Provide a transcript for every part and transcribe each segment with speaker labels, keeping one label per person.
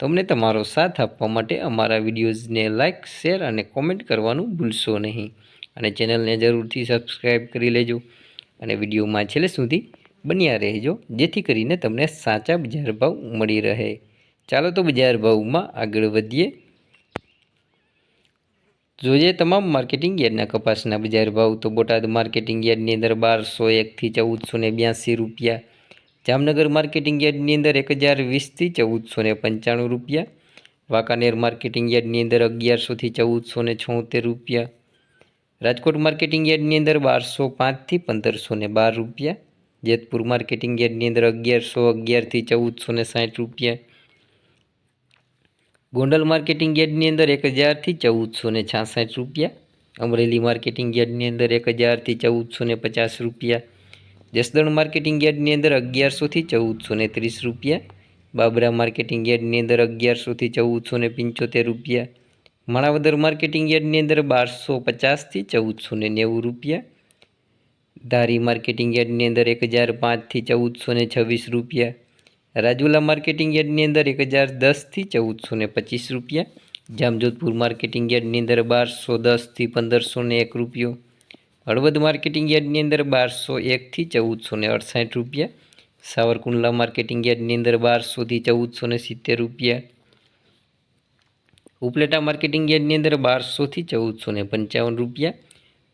Speaker 1: તો અમને તમારો સાથ આપવા માટે અમારા વિડીયોઝને લાઇક, શેર અને કોમેન્ટ કરવાનું ભૂલશો નહીં. અને ચેનલને જરૂરથી સબસ્ક્રાઈબ કરી લેજો. અને વિડીયોમાં છેલ્લે સુધી બન્યા રહેજો, જેથી કરીને તમને સાચા બજાર ભાવ મળી રહે. ચાલો તો બજાર ભાવમાં આગળ વધીએ. જોઈએ તમામ માર્કેટિંગ યાર્ડના કપાસના બજાર ભાવ. તો બોટાદ માર્કેટિંગ યાર્ડની અંદર બારસો એકથી ચૌદસો ને બ્યાસી રૂપિયા જામનગર માર્કેટિંગ યાર્ડની અંદર એક હજાર વીસથી ચૌદસો ને પંચાણું રૂપિયા. વાંકાનેર માર્કેટિંગ યાર્ડની અંદર અગિયારસોથી ચૌદસો ને છોતેર રૂપિયા. રાજકોટ માર્કેટિંગ યાર્ડની અંદર બારસો પાંચથી પંદરસો ને બાર રૂપિયા. જેતપુર માર્કેટિંગ યાર્ડની અંદર અગિયારસો અગિયારથી ચૌદસો ને સાઠ રૂપિયા. ગોંડલ માર્કેટિંગ યાર્ડની અંદર એક હજારથી ચૌદસો ને છાસઠ રૂપિયા. અમરેલી માર્કેટિંગ યાર્ડની અંદર એક હજારથી ચૌદસો ને પચાસ રૂપિયા. જસદણ માર્કેટિંગ યાર્ડની અંદર અગિયારસોથી ચૌદસો ને ત્રીસ રૂપિયા. બાબરા માર્કેટિંગ યાર્ડની અંદર અગિયારસોથી ચૌદસો ને પંચોતેર રૂપિયા. માણાવદર માર્કેટિંગ યાર્ડની અંદર બારસો પચાસથી ચૌદસો ને નેવું રૂપિયા. ધારી માર્કેટિંગ યાર્ડની અંદર એક હજાર પાંચથી ચૌદસો ને છવ્વીસ રૂપિયા. રાજુલા માર્કેટિંગ યાર્ડની અંદર એક હજાર દસથી ચૌદસો ને પચીસ રૂપિયા. જામજોધપુર માર્કેટિંગ યાર્ડની અંદર બારસો દસથી પંદરસો ને એક રૂપિયો. હળવદ માર્કેટિંગ યાર્ડની અંદર બારસો એકથી ચૌદસો ને અડસાઠ રૂપિયા. સાવરકુંડલા માર્કેટિંગ યાર્ડની અંદર બારસોથી ચૌદસો ને સિત્તેર રૂપિયા. ઉપલેટા માર્કેટિંગ યાર્ડની અંદર બારસોથી ચૌદસો ને પંચાવન રૂપિયા.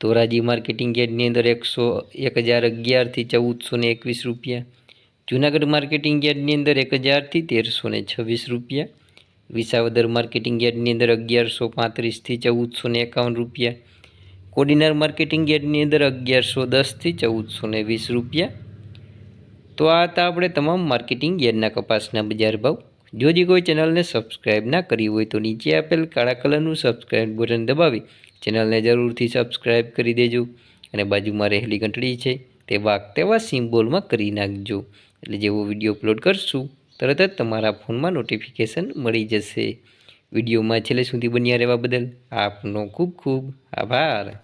Speaker 1: ધોરાજી માર્કેટિંગ યાર્ડની અંદર એકસો એક હજાર અગિયારથી ચૌદસો ને એકવીસ રૂપિયા. જૂનાગઢ માર્કેટિંગ યાર્ડની અંદર એક હજારથી તેરસો ને છવ્વીસ રૂપિયા. વિસાવદર માર્કેટિંગ યાર્ડની અંદર અગિયારસો પાંત્રીસથી ચૌદસો ને એકાવન રૂપિયા. કોડીનાર માર્કેટિંગ યાર્ડની અંદર અગિયારસો દસથી ચૌદસો ને વીસ રૂપિયા. તો આ હતા આપણે તમામ માર્કેટિંગ યાર્ડના કપાસના બજાર ભાવ. જો જે કોઈ ચેનલને સબસ્ક્રાઈબ ના કરી હોય તો નીચે આપેલ કાળા કલરનું સબસ્ક્રાઈબ બટન દબાવી ચેનલને જરૂરથી સબસ્ક્રાઈબ કરી દેજો અને બાજુમાં રહેલી ઘંટડી છે તે વાગ તેવા સિમ્બોલમાં કરી નાખજો. એટલે જેવો વીડિયો અપલોડ કરશું, તરત જ તમારા ફોનમાં નોટિફિકેશન મળી જશે. વિડીયોમાં છેલ્લે સુધી બન્યા રહેવા બદલ આપનો ખૂબ ખૂબ આભાર.